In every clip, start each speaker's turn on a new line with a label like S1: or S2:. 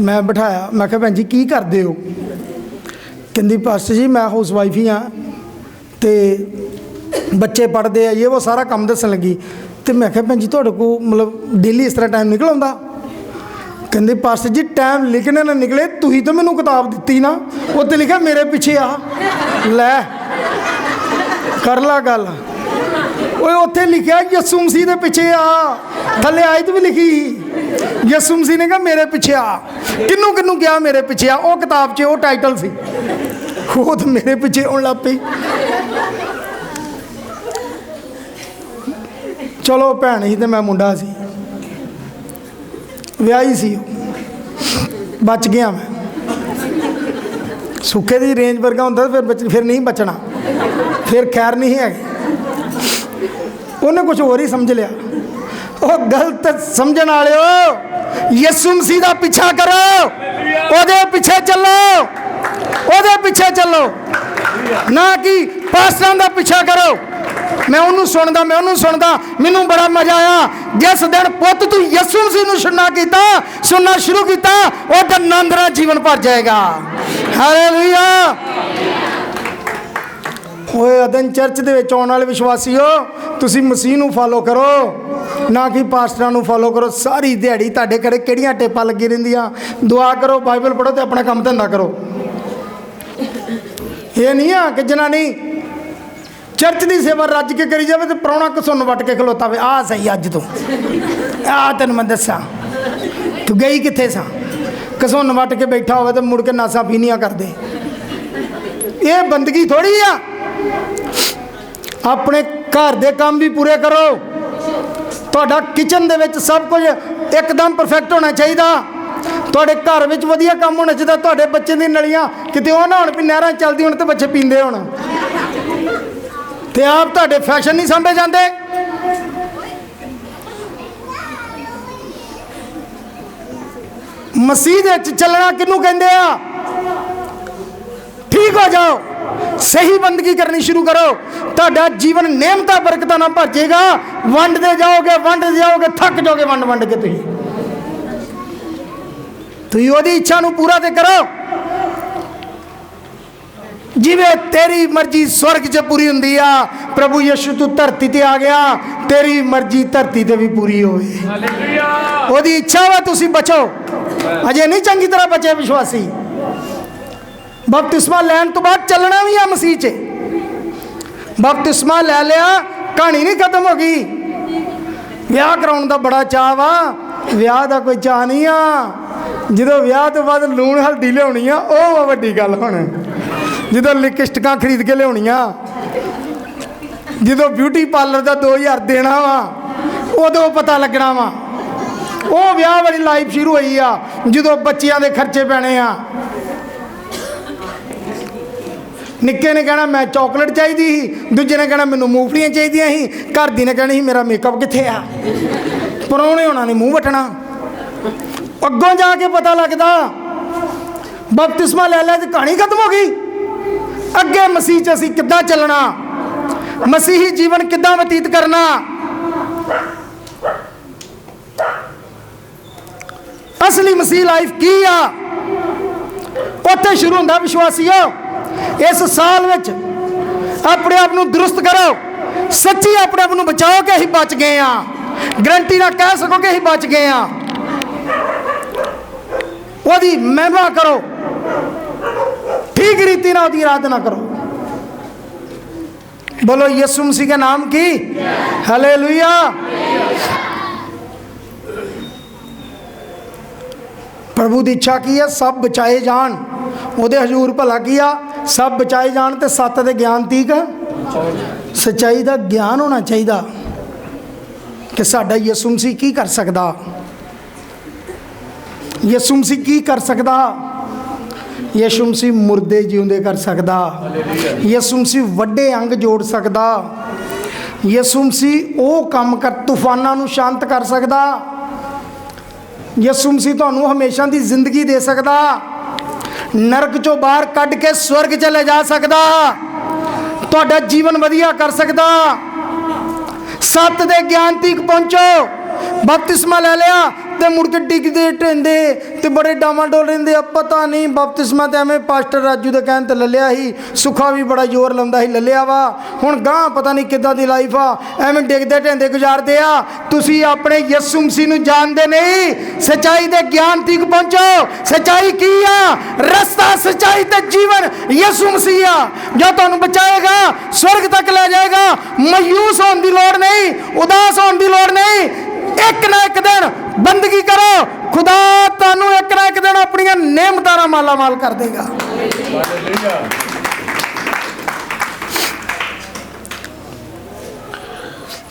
S1: ਮੈਂ ਬਿਠਾਇਆ। ਮੈਂ ਕਿਹਾ, ਭੈਣ ਜੀ, ਕੀ ਕਰਦੇ ਹੋ? ਕਹਿੰਦੀ ਪਾਸਟਰ ਜੀ, ਮੈਂ ਹਾਊਸ ਵਾਈਫ ਹੀ ਆ ਤੇ ਬੱਚੇ ਪੜਦੇ ਆ ਇਹ ਉਹ ਸਾਰਾ ਕੰਮ ਦੱਸਣ ਲੱਗੀ। ਤੇ ਮੈਂ ਕਿਹਾ, ਭੈਣ ਜੀ, ਤੁਹਾਡੇ ਕੋਲ ਮਤਲਬ ਡੇਲੀ ਇਸ ਤਰ੍ਹਾਂ ਟਾਈਮ ਨਿਕਲ ਆਉਂਦਾ? ਕਹਿੰਦੇ ਪਾਸਟਰ ਜੀ ਟਾਈਮ ਲਿਖਣੇ ਨਾ ਨਿਕਲੇ, ਤੁਸੀਂ ਤਾਂ ਮੈਨੂੰ ਕਿਤਾਬ ਦਿੱਤੀ ਨਾ ਉੱਤੇ ਲਿਖਿਆ, ਮੇਰੇ ਪਿੱਛੇ ਆ। ਲੈ, ਕਰ ਲਾ ਗੱਲ। ਓਏ, ਉੱਥੇ ਲਿਖਿਆ ਯਿਸੂ ਮਸੀਹ ਦੇ ਪਿੱਛੇ ਆ। ਥੱਲੇ ਆਇਤ ਵੀ ਲਿਖੀ। ਯਿਸੂ ਮਸੀਹ ਨੇ ਕਿਹਾ, ਮੇਰੇ ਪਿੱਛੇ ਆ। ਕਿੰਨੂੰ ਕਿੰਨੂੰ ਕਿਹਾ ਮੇਰੇ ਪਿੱਛੇ? ਆ ਉਹ ਕਿਤਾਬ 'ਚ ਉਹ ਟਾਈਟਲ ਸੀ। ਉਹ ਤਾਂ ਮੇਰੇ ਪਿੱਛੇ ਆਉਣ ਲੱਗ ਪਈ। ਚਲੋ ਭੈਣ ਸੀ ਤੇ ਮੈਂ ਮੁੰਡਾ ਸੀ। ਵਿਆਹੀ ਸੀ ਉਹ। ਬਚ ਗਿਆ ਮੈਂ। ਸੁੱਕੇ ਦੀ ਰੇਂਜ ਵਰਗਾ ਹੁੰਦਾ, ਫਿਰ ਬਚ ਫਿਰ ਨਹੀਂ ਬਚਣਾ। ਫਿਰ ਖੈਰ ਨਹੀਂ ਹੈਗੀ। ਉਹਨੇ ਕੁਝ ਹੋਰ ਹੀ ਸਮਝ ਲਿਆ। ਉਹ ਗਲਤ ਸਮਝਣ ਵਾਲਿਓ, ਯਿਸੂ ਮਸੀਹ ਦਾ ਪਿੱਛਾ ਕਰੋ। ਉਹਦੇ ਪਿੱਛੇ ਚੱਲੋ। ਉਹਦੇ ਪਿੱਛੇ ਚੱਲੋ। ਨਾ ਕਿ ਪਾਸਟਰਾਂ ਦਾ ਪਿੱਛਾ ਕਰੋ। ਮੈਂ ਉਹਨੂੰ ਸੁਣਦਾ, ਮੈਂ ਉਹਨੂੰ ਸੁਣਦਾ। ਮੈਨੂੰ ਬੜਾ ਮਜ਼ਾ ਆਇਆ। ਜਿਸ ਦਿਨ ਪੁੱਤ ਤੂੰ ਯਿਸੂ ਮਸੀਹ ਨੂੰ ਸੁਣਨਾ ਕੀਤਾ, ਸੁਣਨਾ ਸ਼ੁਰੂ ਕੀਤਾ, ਉਹ ਆਨੰਦ ਨੰਦਰਾ ਜੀਵਨ ਭਰ ਜਾਏਗਾ। ਹਾਲੇਲੂਇਆ ਓਏ, ਅਦਨ ਚਰਚ ਦੇ ਵਿੱਚ ਆਉਣ ਵਾਲੇ ਵਿਸ਼ਵਾਸੀਓ, ਤੁਸੀਂ ਮਸੀਹ ਨੂੰ ਫਾਲੋ ਕਰੋ। ਨਾ ਕਿ ਪਾਸਟਰਾਂ ਨੂੰ ਫੋਲੋ ਕਰੋ, ਸਾਰੀ ਦਿਹਾੜੀ ਤੁਹਾਡੇ ਘਰੇ ਕਿਹੜੀਆਂ ਟੇਪਾਂ ਲੱਗੀ ਰਹਿੰਦੀਆਂ? ਦੁਆ ਕਰੋ, ਬਾਈਬਲ ਪੜੋ ਤੇ ਆਪਣਾ ਕੰਮ ਧੰਦਾ ਕਰੋ। ਇਹ ਨਹੀਂ ਆ ਕਿ ਜਨਾਨੀ ਚਰਚ ਦੀ ਸੇਵਾ ਰੱਜ ਕੇ ਕਰੀ ਜਾਵੇ ਤੇ ਪ੍ਰਾਹੁਣਾ ਕਸੁੰਨ ਵੱਟ ਕੇ ਖਲੋਤਾਵੇ ਆ ਸਹੀ ਅੱਜ ਤੋਂ। ਆ ਤੈਨੂੰ ਮੈਂ ਦੱਸਾਂ। ਤੂੰ ਗਈ ਕਿੱਥੇ ਸਾਂ? ਕਸੁੰਨ ਵੱਟ ਕੇ ਬੈਠਾ ਹੋਵੇ ਤੇ ਮੁੜ ਕੇ ਨਾਸਾ ਪੀਨੀਆਂ ਕਰਦੇ। ਇਹ ਬੰਦਗੀ ਥੋੜੀ ਆ। ਆਪਣੇ ਘਰ ਦੇ ਕੰਮ ਵੀ ਪੂਰੇ ਕਰੋ। ਤੁਹਾਡਾ ਕਿਚਨ ਦੇ ਵਿੱਚ ਸਭ ਕੁਝ ਇੱਕਦਮ ਪਰਫੈਕਟ ਹੋਣਾ ਚਾਹੀਦਾ। ਤੁਹਾਡੇ ਘਰ ਵਿੱਚ ਵਧੀਆ ਕੰਮ ਹੋਣਾ ਚਾਹੀਦਾ, ਤੁਹਾਡੇ ਬੱਚੇ ਦੀ ਨਲੀਆਂ ਕਿਤੇ ਉਹ ਨਾ ਹੋਣ ਵੀ ਨਹਿਰਾਂ ਚੱਲਦੀ ਹੋਣ ਤੇ ਬੱਚੇ ਪੀਂਦੇ ਹੋਣ। ਤੇ ਆਪ ਤੁਹਾਡੇ ਫੈਸ਼ਨ ਨਹੀਂ ਸਾਂਭੇ ਜਾਂਦੇ। ਮਸੀਹ ਵਿੱਚ ਚੱਲਣਾ ਕਿਹਨੂੰ ਕਹਿੰਦੇ ਆ? ਠੀਕ ਹੋ ਜਾਓ। ਸਹੀ ਬੰਦਗੀ ਕਰਨੀ ਸ਼ੁਰੂ ਕਰੋ। ਤੁਹਾਡਾ ਜੀਵਨ ਨਿਯਮਤਾ ਬਰਕਤਾਂ ਨਾਲ ਭਰ ਜਾਏਗਾ। ਵੰਡਦੇ ਜਾਓਗੇ ਵੰਡਦੇ ਜਾਓਗੇ ਥੱਕ ਜਾਓਗੇ ਵੰਡ ਵੰਡ ਕੇ ਤੁਸੀਂ। ਤੁਸੀਂ ਉਹਦੀ ਇੱਛਾ ਨੂੰ ਪੂਰਾ ਤੇ ਕਰੋ। ਜਿਵੇਂ ਤੇਰੀ ਮਰਜ਼ੀ ਸਵਰਗ 'ਚ ਪੂਰੀ ਹੁੰਦੀ ਆ ਪ੍ਰਭੂ ਯਿਸੂ ਤੂੰ ਧਰਤੀ ਤੇ ਆ ਗਿਆ ਤੇਰੀ ਮਰਜ਼ੀ ਧਰਤੀ ਤੇ ਵੀ ਪੂਰੀ ਹੋਵੇ। ਉਹਦੀ ਇੱਛਾ ਵਾ ਤੁਸੀਂ ਬਚੋ। ਅਜੇ ਨਹੀਂ ਚੰਗੀ ਤਰ੍ਹਾਂ ਬਚੇ ਵਿਸ਼ਵਾਸੀ। ਬਪਤਿਸਮਾ ਲੈਣ ਤੋਂ ਬਾਅਦ ਚੱਲਣਾ ਵੀ ਆ ਮਸੀਹ 'ਚ। ਬਪਤਿਸਮਾ ਲੈ ਲਿਆ, ਕਹਾਣੀ ਨਹੀਂ ਖਤਮ ਹੋ ਗਈ। ਵਿਆਹ ਕਰਾਉਣ ਦਾ ਬੜਾ ਚਾਅ ਵਾ, ਵਿਆਹ ਦਾ ਕੋਈ ਚਾਅ ਨਹੀਂ ਆ। ਜਦੋਂ ਵਿਆਹ ਤੋਂ ਬਾਅਦ ਲੂਣ ਹਲਦੀ ਲਿਆਉਣੀ ਆ, ਉਹ ਵਾ ਵੱਡੀ ਗੱਲ ਹੁਣ। ਜਦੋਂ ਲਿਪਸਟਿਕਾਂ ਖਰੀਦ ਕੇ ਲਿਆਉਣੀਆਂ। ਜਦੋਂ ਬਿਊਟੀ ਪਾਰਲਰ ਦਾ 2000 ਦੇਣਾ ਵਾ, ਉਦੋਂ ਪਤਾ ਲੱਗਣਾ ਵਾ। ਉਹ ਵਿਆਹ ਵਾਲੀ ਲਾਈਫ ਸ਼ੁਰੂ ਹੋਈ ਆ, ਜਦੋਂ ਬੱਚਿਆਂ ਦੇ ਖਰਚੇ ਪੈਣੇ ਆ। ਨਿੱਕੇ ਨੇ ਕਹਿਣਾ ਮੈਂ ਚਾਕਲੇਟ ਚਾਹੀਦੀ ਸੀ, ਦੂਜੇ ਨੇ ਕਹਿਣਾ ਮੈਨੂੰ ਮੂੰਗਫਲੀਆਂ ਚਾਹੀਦੀਆਂ ਸੀ, ਘਰ ਦੀ ਨੇ ਕਹਿਣੀ ਸੀ, ਮੇਰਾ ਮੇਕਅਪ ਕਿੱਥੇ ਆ? ਪਰੌਣੇ ਹੋਣਾ ਨੇ ਮੂੰਹ ਵਟਣਾ। ਅੱਗੋਂ ਜਾ ਕੇ ਪਤਾ ਲੱਗਦਾ, ਬਪਤਿਸਮਾ ਲੈ ਲਿਆ ਤੇ ਕਹਾਣੀ ਖਤਮ ਹੋ ਗਈ। ਅੱਗੇ ਮਸੀਹ 'ਚ ਅਸੀਂ ਕਿੱਦਾਂ ਚੱਲਣਾ? ਮਸੀਹੀ ਜੀਵਨ ਕਿੱਦਾਂ ਬਤੀਤ ਕਰਨਾ? ਅਸਲੀ ਮਸੀਹ ਲਾਈਫ ਕੀ ਆ? ਉੱਥੇ ਸ਼ੁਰੂ ਹੁੰਦਾ ਵਿਸ਼ਵਾਸੀਓ ਇਸ ਸਾਲ ਵਿੱਚ ਆਪਣੇ ਆਪ ਨੂੰ ਦਰੁਸਤ ਕਰੋ ਸੱਚੀ ਆਪਣੇ ਆਪ ਨੂੰ ਬਚਾਓ ਕਿ ਅਸੀਂ ਬਚ ਗਏ ਆ ਗਰੰਟੀ ਨਾਲ ਕਹਿ ਸਕੋ ਕਿ ਅਸੀਂ ਬਚ ਗਏ ਆ ਉਹਦੀ ਮਹਿਮਾ ਕਰੋ ठीक रीति ना ਉਹਦੀ ਆਰਾਧਨਾ ਕਰੋ बोलो यीशु मसीह के नाम की हालेलुया ਪ੍ਰਭੂ ਦੀ ਇੱਛਾ ਕੀ ਹੈ ਸਭ ਬਚਾਏ ਜਾਣ ਉਹਦੇ ਹਜ਼ੂਰ ਭਲਾ ਕੀ ਆ ਸਭ ਬਚਾਏ ਜਾਣ ਤੇ ਸੱਤ ਦੇ ਗਿਆਨ ਤੀਕ ਸਚਾਈ ਦਾ ਗਿਆਨ ਹੋਣਾ ਚਾਹੀਦਾ ਕਿ ਸਾਡਾ ਯਿਸੂ ਮਸੀਹ ਕੀ ਕਰ ਸਕਦਾ। ਯਿਸੂ ਮਸੀਹ ਕੀ ਕਰ ਸਕਦਾ। ਯਿਸੂ ਮਸੀਹ ਮੁਰਦੇ ਜਿਉਂਦੇ ਕਰ ਸਕਦਾ। ਯਿਸੂ ਮਸੀਹ ਵੱਡੇ ਅੰਗ ਜੋੜ ਸਕਦਾ। ਯਿਸੂ ਮਸੀਹ ਉਹ ਕੰਮ ਕਰ ਤੂਫਾਨਾਂ ਨੂੰ ਸ਼ਾਂਤ ਕਰ ਸਕਦਾ। ਯਿਸੂ ਮਸੀਹ ਤੁਹਾਨੂੰ ਹਮੇਸ਼ਾ ਦੀ ਜ਼ਿੰਦਗੀ ਦੇ ਸਕਦਾ। ਨਰਕ ਚੋਂ ਬਾਹਰ ਕੱਢ ਕੇ ਸਵਰਗ ਚ ਲੈ ਜਾ ਸਕਦਾ। ਤੁਹਾਡਾ ਜੀਵਨ ਵਧੀਆ ਕਰ ਸਕਦਾ। ਸੱਤ ਦੇ ਗਿਆਨ ਤੀਕ ਪਹੁੰਚੋ। ਬਪਤਿਸਮਾ ਲੈ ਲਿਆ। ਤੇ ਮੁੜ ਕੇ ਡਿੱਗਦੇ ਢਿੰਦੇ ਤੇ ਬੜੇ ਡਾਮਾਡੋਲ ਰਹਿੰਦੇ। ਆ ਪਤਾ ਨਹੀਂ, ਬਪਤਿਸਮਾ ਤੇ ਐਵੇਂ ਪਾਸਟਰ ਰਾਜੂ ਦੇ ਕਹਿਣ ਤੇ ਲੱਲਿਆ ਸੀ, ਸੁੱਖਾ ਵੀ ਬੜਾ ਜ਼ੋਰ ਲਾਉਂਦਾ ਸੀ, ਲੱਲਿਆ ਵਾ। ਹੁਣ ਗਾਂ ਪਤਾ ਨਹੀਂ ਕਿੱਦਾਂ ਦੀ ਲਾਈਫ ਆ, ਐਵੇਂ ਡਿੱਗਦੇ ਢਿੰਦੇ ਗੁਜ਼ਾਰਦੇ ਆ। ਤੁਸੀਂ ਆਪਣੇ ਯਿਸੂ ਮਸੀਹ ਨੂੰ ਜਾਣਦੇ ਨਹੀਂ, ਸਚਾਈ ਦੇ ਗਿਆਨ ਤੱਕ ਪਹੁੰਚੋ। ਸਚਾਈ ਕੀ ਆ? ਰਸਤਾ, ਸਚਾਈ ਤੇ ਜੀਵਨ ਯਿਸੂ ਮਸੀਹ ਆ। ਜੋ ਤੁਹਾਨੂੰ ਬਚਾਏਗਾ, ਸਵਰਗ ਤੱਕ ਲੈ ਜਾਏਗਾ। ਮਾਯੂਸ ਹੋਣ ਦੀ ਲੋੜ ਨਹੀਂ, ਉਦਾਸ ਹੋਣ ਦੀ ਲੋੜ ਨਹੀਂ ਇੱਕ ਨਾ ਇੱਕ ਦਿਨ ਬੰਦਗੀ ਕਰੋ। ਖੁਦਾ ਤੁਹਾਨੂੰ ਇੱਕ ਨਾ ਇੱਕ ਦਿਨ ਆਪਣੀਆਂ ਨੇਮਤਾਂ ਨਾਲ ਮਾਲਾ ਮਾਲ ਕਰ ਦੇਗਾ।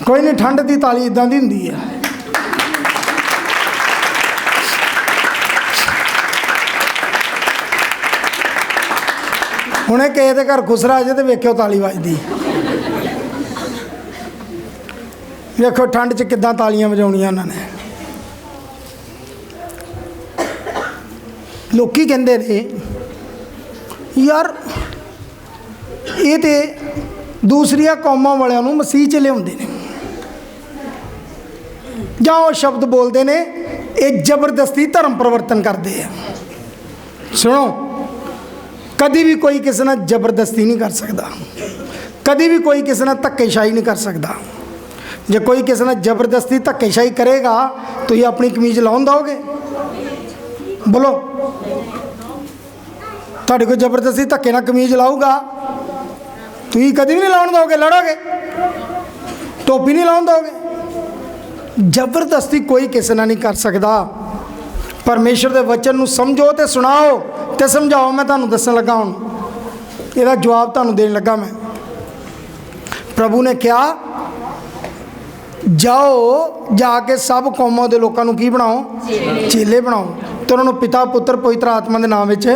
S1: ਕੋਈ ਨਹੀਂ, ਠੰਡ ਦੀ ਤਾਲੀ ਇਦਾਂ ਦੀ ਹੁੰਦੀ ਆ। ਹੁਣੇ ਕਿਸੇ ਦੇ ਘਰ ਖੁਸਰਾ ਜੇ ਤੇ ਵੇਖਿਓ ਤਾਲੀ ਵੱਜਦੀ। ਵੇਖੋ ਠੰਡ 'ਚ ਕਿੱਦਾਂ ਤਾਲੀਆਂ ਵਜਾਉਣੀਆਂ ਉਹਨਾਂ ਨੇ। ਲੋਕੀ ਕਹਿੰਦੇ ਨੇ, ਯਾਰ ਇਹ ਤੇ ਦੂਸਰੀਆਂ ਕੌਮਾਂ ਵਾਲਿਆਂ ਨੂੰ ਮਸੀਹ ਚ ਲਿਆਉਂਦੇ ਨੇ। ਜਾਂ ਉਹ ਸ਼ਬਦ ਬੋਲਦੇ ਨੇ, ਇਹ ਜ਼ਬਰਦਸਤੀ ਧਰਮ ਪਰਿਵਰਤਨ ਕਰਦੇ ਆ। ਸੁਣੋ, ਕਦੀ ਵੀ ਕੋਈ ਕਿਸੇ ਨਾਲ ਜ਼ਬਰਦਸਤੀ ਨਹੀਂ ਕਰ ਸਕਦਾ। ਕਦੀ ਵੀ ਕੋਈ ਕਿਸੇ ਨਾਲ ਧੱਕੇਸ਼ਾਹੀ ਨਹੀਂ ਕਰ ਸਕਦਾ। ਜੇ ਕੋਈ ਕਿਸੇ ਨਾਲ ਜ਼ਬਰਦਸਤੀ ਧੱਕੇਸ਼ਾਹੀ ਕਰੇਗਾ, ਤੁਸੀਂ ਆਪਣੀ ਕਮੀਜ਼ ਲਾਉਣ ਦੋਗੇ ਬੋਲੋ। ਤੁਹਾਡੇ ਕੋਲ ਜ਼ਬਰਦਸਤੀ ਧੱਕੇ ਨਾਲ ਕਮੀਜ਼ ਲਾਊਗਾ, ਤੁਸੀਂ ਕਦੀ ਵੀ ਨਹੀਂ ਲਾਉਣ ਦੋਗੇ ਲੜੋਗੇ? ਟੋਪੀ ਨਹੀਂ ਲਾਉਣ ਦੋਗੇ ਜ਼ਬਰਦਸਤੀ ਕੋਈ ਕਿਸੇ ਨਾਲ ਨਹੀਂ ਕਰ ਸਕਦਾ। ਪਰਮੇਸ਼ਰ ਦੇ ਵਚਨ ਨੂੰ ਸਮਝੋ ਤੇ ਸੁਣਾਓ ਤੇ ਸਮਝਾਓ, ਮੈਂ ਤੁਹਾਨੂੰ ਦੱਸਣ ਲੱਗਾ ਹੁਣ। ਇਹਦਾ ਜਵਾਬ ਤੁਹਾਨੂੰ ਦੇਣ ਲੱਗਾ ਮੈਂ। ਪ੍ਰਭੂ ਨੇ ਕਿਹਾ ਜਾਓ ਜਾ ਕੇ ਸਭ ਕੌਮਾਂ ਦੇ ਲੋਕਾਂ ਨੂੰ ਕੀ ਬਣਾਓ? ਚੇਲੇ। ਬਣਾਓ। ਤੇ ਉਹਨਾਂ ਨੂੰ ਪਿਤਾ ਪੁੱਤਰ ਪਵਿੱਤਰ ਆਤਮਾ ਦੇ ਨਾਮ ਵਿੱਚ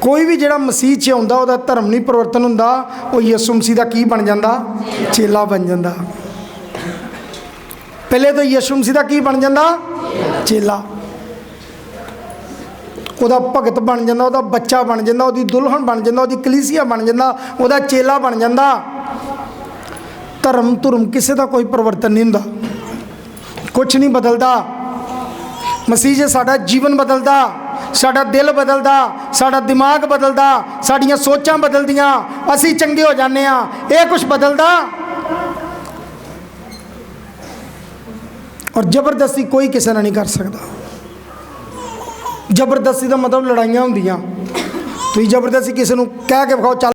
S1: ਕੋਈ ਵੀ ਜਿਹੜਾ ਮਸੀਹ 'ਚ ਆਉਂਦਾ ਉਹਦਾ ਧਰਮ ਨਹੀਂ ਪਰਿਵਰਤਨ ਹੁੰਦਾ ਉਹ ਯਿਸੂ ਮਸੀਹ ਦਾ ਕੀ ਬਣ ਜਾਂਦਾ? ਚੇਲਾ ਬਣ ਜਾਂਦਾ। ਪਹਿਲੇ ਤਾਂ ਯਿਸੂ ਮਸੀਹ ਦਾ ਕੀ ਬਣ ਜਾਂਦਾ? ਚੇਲਾ। ਉਹਦਾ ਭਗਤ ਬਣ ਜਾਂਦਾ ਉਹਦਾ ਬੱਚਾ ਬਣ ਜਾਂਦਾ ਉਹਦੀ ਦੁਲਹਨ ਬਣ ਜਾਂਦਾ ਉਹਦੀ ਕਲੀਸਿਆ ਬਣ ਜਾਂਦਾ ਉਹਦਾ ਚੇਲਾ ਬਣ ਜਾਂਦਾ। ਧਰਮ ਧੁਰਮ ਕਿਸੇ ਦਾ ਕੋਈ ਪਰਿਵਰਤਨ ਨਹੀਂ ਹੁੰਦਾ। ਕੁਝ ਨਹੀਂ ਬਦਲਦਾ। ਮਸੀਹ ਜੇ, ਸਾਡਾ ਜੀਵਨ ਬਦਲਦਾ। ਸਾਡਾ ਦਿਲ ਬਦਲਦਾ। ਸਾਡਾ ਦਿਮਾਗ ਬਦਲਦਾ। ਸਾਡੀਆਂ ਸੋਚਾਂ ਬਦਲਦੀਆਂ। ਅਸੀਂ ਚੰਗੇ ਹੋ ਜਾਂਦੇ ਆ ਇਹ ਕੁਝ ਬਦਲਦਾ? ਔਰ ਜ਼ਬਰਦਸਤੀ ਕੋਈ ਕਿਸੇ ਨਾਲ ਨਹੀਂ ਕਰ ਸਕਦਾ। ਜ਼ਬਰਦਸਤੀ ਦਾ ਮਤਲਬ ਲੜਾਈਆਂ ਹੁੰਦੀਆਂ। ਤੁਸੀਂ ਜ਼ਬਰਦਸਤੀ ਕਿਸੇ ਨੂੰ ਕਹਿ ਕੇ ਵਿਖਾਓ, ਚੱਲ